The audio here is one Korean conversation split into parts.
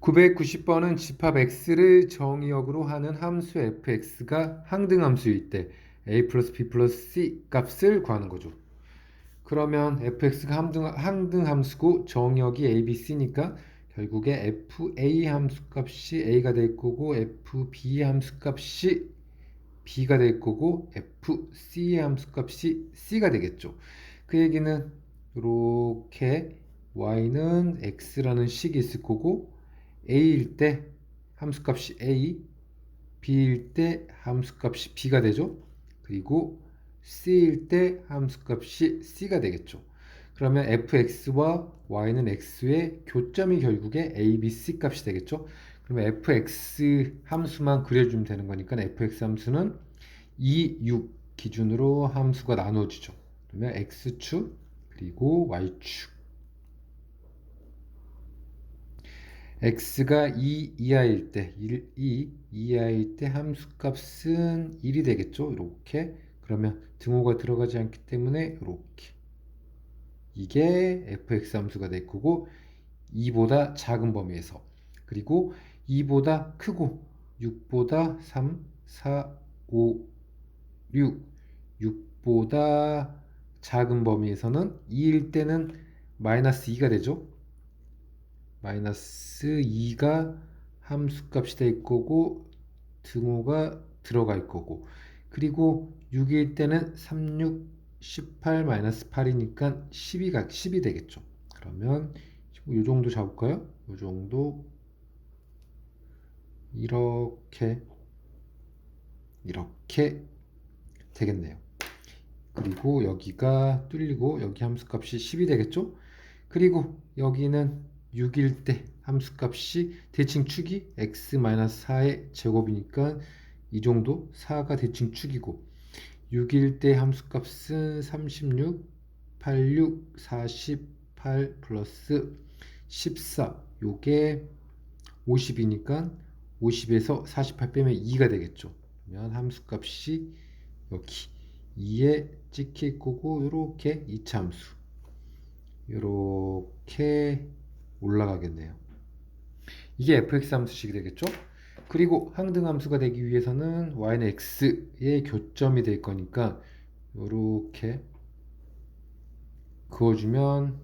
990번은 집합 x를 정의역으로 하는 함수 fx가 항등함수일 때 a 플러스 b 플러스 c 값을 구하는 거죠. 그러면 fx가 함등, 항등함수고 정의역이 a, b, c니까 결국에 fa 함수 값이 a가 될 거고 fb 함수 값이 b가 될 거고 fc 함수 값이 c가 되겠죠. 그 얘기는 이렇게 y는 x라는 식이 있을 거고 a일 때 함수값이 a, b일 때 함수값이 b가 되죠. 그리고 c일 때 함수값이 c가 되겠죠. 그러면 fx와 y는 x의 교점이 결국에 a, b, c 값이 되겠죠. 그러면 fx 함수만 그려주면 되는 거니까 fx 함수는 2, 6 기준으로 함수가 나눠지죠. 그러면 x축 그리고 y축 x가 2 이하일 때 1, 2 이하일 때 함수값은 1이 되겠죠. 이렇게 그러면 등호가 들어가지 않기 때문에 이렇게 이게 fx 함수가 될 거고 2보다 작은 범위에서 그리고 2보다 크고 6보다 3, 4, 5, 6 6보다 작은 범위에서는 2일 때는 마이너스 2가 되죠. 마이너스 2가 함수값이 될 거고 등호가 들어갈 거고 그리고 6일 때는 36, 18 마이너스 8이니까 12가 10이 되겠죠. 그러면 이 정도 잡을까요? 이 정도 이렇게 이렇게 되겠네요. 그리고 여기가 뚫리고 여기 함수값이 10이 되겠죠? 그리고 여기는 6일 때 함수값이 대칭 축이 x-4의 제곱이니까 이 정도 4가 대칭 축이고 6일 때 함수값은 36, 86, 48 플러스 14 요게 50이니까 50에서 48 빼면 2가 되겠죠. 그러면 함수값이 여기 2에 찍힐 거고 이렇게 2차 함수 이렇게 올라가겠네요. 이게 fx 함수식이 되겠죠? 그리고 항등 함수가 되기 위해서는 y는 x의 교점이 될 거니까 이렇게 그어주면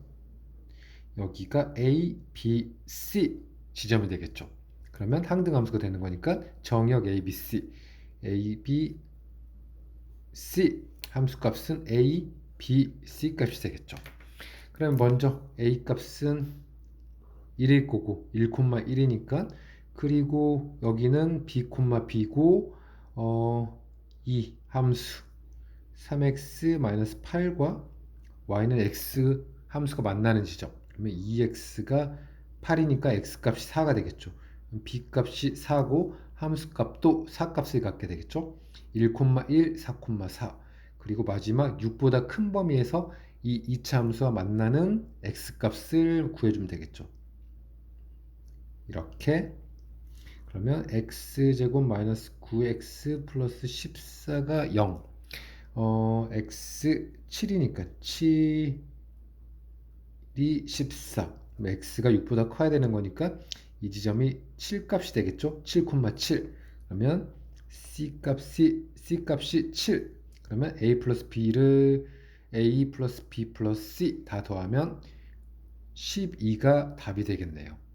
여기가 a, b, c 지점이 되겠죠. 그러면 항등 함수가 되는 거니까 정역 a, b, c, a, b, c 함수 값은 a, b, c 값이 되겠죠. 그럼 먼저 a 값은 1일 거고 1,1이니까 그리고 여기는 b, b고 어, 2 함수 3x-8과 y는 x 함수가 만나는 지점. 그러면 2x가 8이니까 x 값이 4가 되겠죠. b 값이 4고 함수 값도 4 값을 갖게 되겠죠. 1,1, 4,4 그리고 마지막 6보다 큰 범위에서 이 2차 함수와 만나는 x 값을 구해주면 되겠죠 이렇게 그러면 x제곱 마이너스 9x 플러스 14가 0 어, x 7이니까 7이 14 x가 6보다 커야 되는 거니까 이 지점이 7 값이 되겠죠? 7,7 그러면 c 값이 c 값이 7 그러면 a 플러스 b를 a 플러스 b 플러스 c 다 더하면 12가 답이 되겠네요